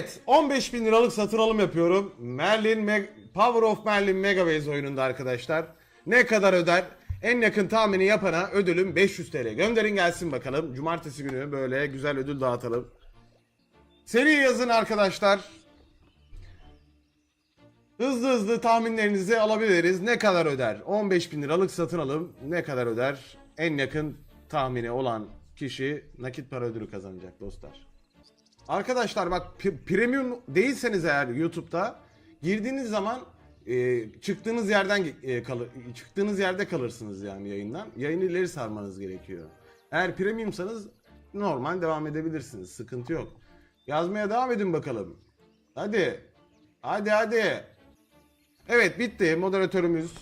Evet 15 bin liralık satın alım yapıyorum. Merlin Meg- Power of Merlin Megabase oyununda arkadaşlar. Ne kadar öder? En yakın tahmini yapana ödülüm 500 TL. Gönderin gelsin bakalım. Cumartesi günü böyle güzel ödül dağıtalım. Seri yazın arkadaşlar. Hızlı hızlı tahminlerinizi alabiliriz. Ne kadar öder? 15 bin liralık satın alım ne kadar öder? En yakın tahmini olan kişi nakit para ödülü kazanacak dostlar. Arkadaşlar bak premium değilseniz eğer YouTube'da girdiğiniz zaman e, çıktığınız yerden e, kalır çıktığınız yerde kalırsınız yani yayından. Yayını ileri sarmanız gerekiyor. Eğer premiumsanız normal devam edebilirsiniz. Sıkıntı yok. Yazmaya devam edin bakalım. Hadi. Hadi hadi. Evet bitti. Moderatörümüz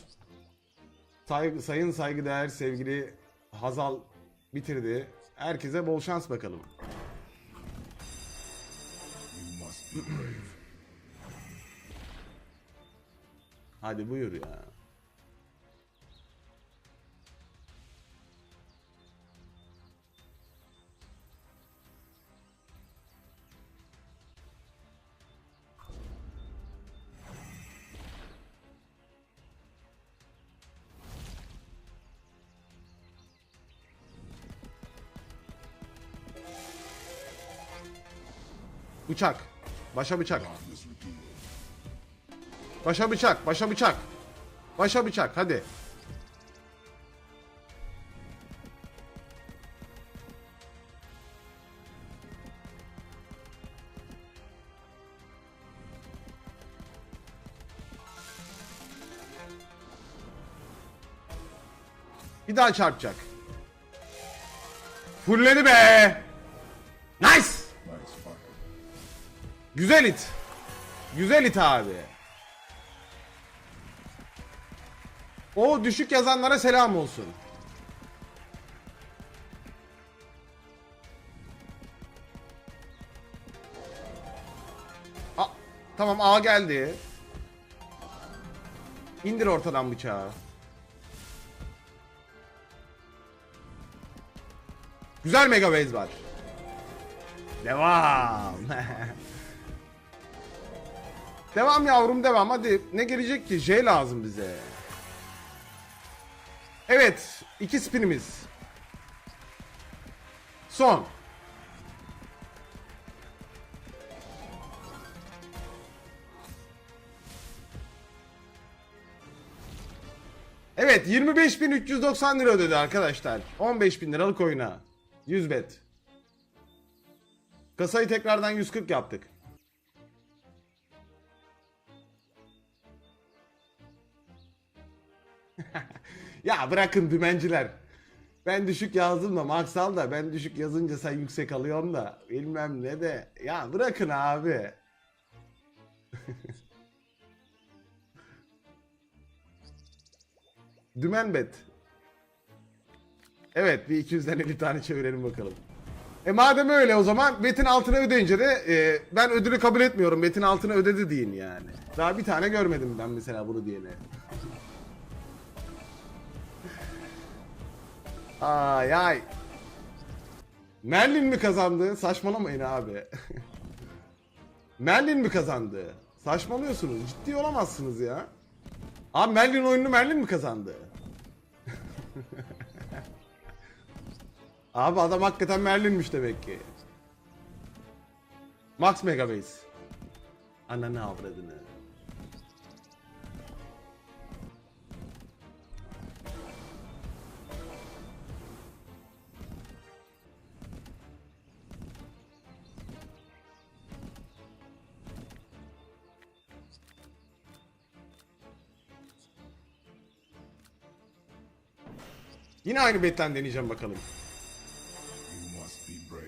say- sayın saygıdeğer sevgili Hazal bitirdi. Herkese bol şans bakalım. Hadi buyur ya. Bıçak. Başa bıçak. Başa bıçak, başa bıçak. Başa bıçak hadi. Bir daha çarpacak. Fulledi be. Nice. Güzel it. Güzel it abi. O düşük yazanlara selam olsun. A tamam A geldi. İndir ortadan bıçağı. Güzel mega base var. Devam. Devam yavrum devam hadi. Ne gelecek ki? J lazım bize. Evet. iki spinimiz. Son. Evet 25.390 lira ödedi arkadaşlar. 15.000 liralık oyuna. 100 bet. Kasayı tekrardan 140 yaptık. Ya bırakın dümenciler. Ben düşük yazdım da Max al da ben düşük yazınca sen yüksek alıyorsun da bilmem ne de. Ya bırakın abi. Dümen bet. Evet bir 200'den 50 tane çevirelim bakalım. E madem öyle o zaman betin altına ödeyince de e, ben ödülü kabul etmiyorum. Betin altına ödedi deyin yani. Daha bir tane görmedim ben mesela bunu diyene. Ay ay. Merlin mi kazandı? Saçmalamayın abi. Merlin mi kazandı? Saçmalıyorsunuz. Ciddi olamazsınız ya. Abi Merlin oyununu Merlin mi kazandı? abi adam hakikaten Merlin'miş demek ki. Max Megabase. Ananı avradını. Yine aynı betten deneyeceğim bakalım. Brave.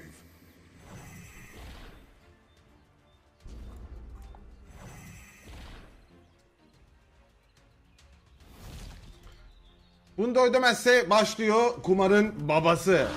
Bunda ödemezse başlıyor kumarın babası.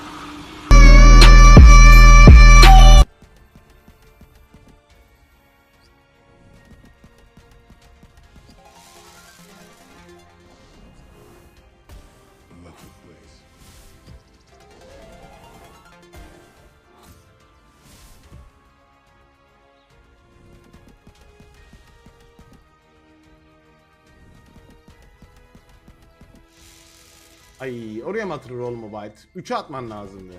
Ay oraya mı atılır oğlum o byte? 3'e atman lazımdı.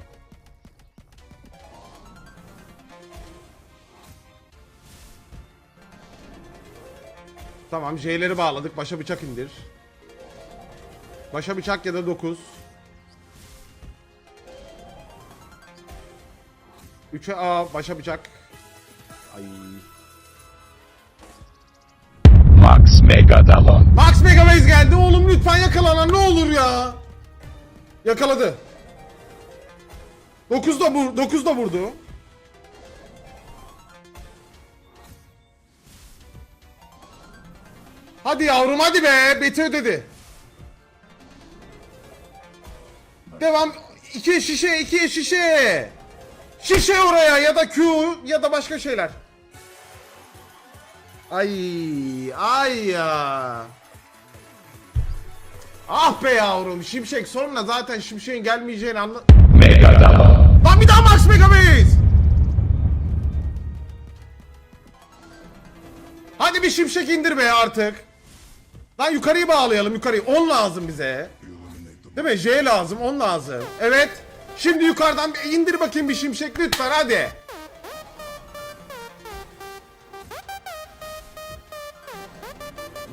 Tamam J'leri bağladık. Başa bıçak indir. Başa bıçak ya da 9. 3'e A başa bıçak. Ay. Max Megadalon. Max Megaways geldi oğlum lütfen yakalana ne olur ya. Yakaladı. 9 da vur 9 da vurdu. Hadi yavrum hadi be. Beti ödedi. Devam. İki şişe, iki şişe. Şişe oraya ya da Q ya da başka şeyler. Ay, ay ya. Ah be yavrum Şimşek sonra zaten Şimşek'in gelmeyeceğini anla... Megadalon. Lan bir daha Max Megaways! Hadi bir Şimşek indir be artık. Lan yukarıyı bağlayalım yukarıyı. 10 lazım bize. Değil mi? J lazım 10 lazım. Evet. Şimdi yukarıdan bir indir bakayım bir Şimşek lütfen hadi.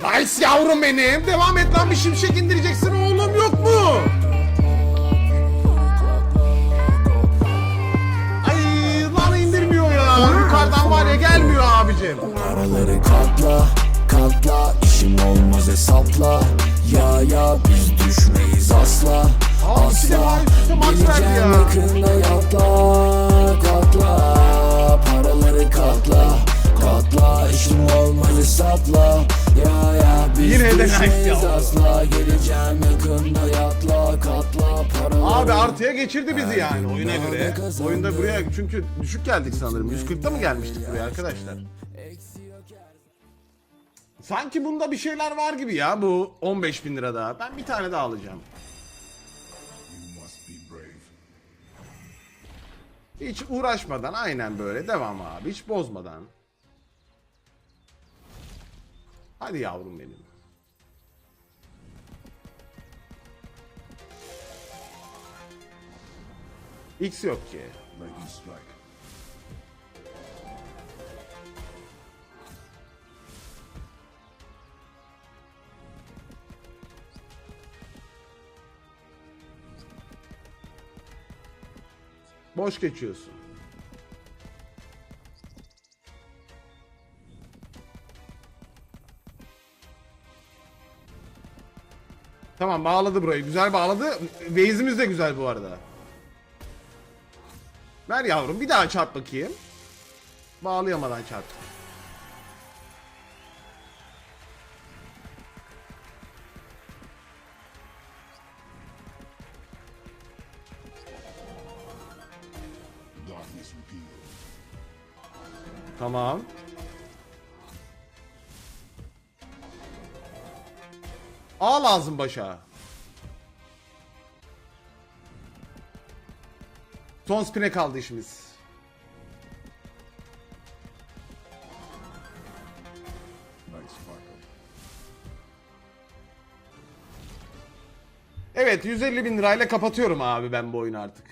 Nice yavrum benim. Devam et lan bir şimşek indireceksin oğlum yok mu? Ay lan indirmiyor ya. Yukarıdan var ya gelmiyor abicim. Paraları katla katla işim olmaz hesapla Ya ya biz düşmeyiz asla Asla Geleceğim ya. yakında yatla katla artıya geçirdi bizi yani oyuna göre. Oyunda buraya çünkü düşük geldik sanırım. 140'ta mı gelmiştik buraya arkadaşlar? Sanki bunda bir şeyler var gibi ya bu 15 bin lirada. Ben bir tane daha alacağım. Hiç uğraşmadan aynen böyle devam abi. Hiç bozmadan. Hadi yavrum benim. X yok ki. Boş geçiyorsun. Tamam bağladı burayı. Güzel bağladı. Base'imiz de güzel bu arada. Ver yavrum bir daha çarp bakayım. Bağlayamadan çarp. Tamam. A lazım başa. Son spin'e kaldı işimiz. Evet 150 bin lirayla kapatıyorum abi ben bu oyunu artık.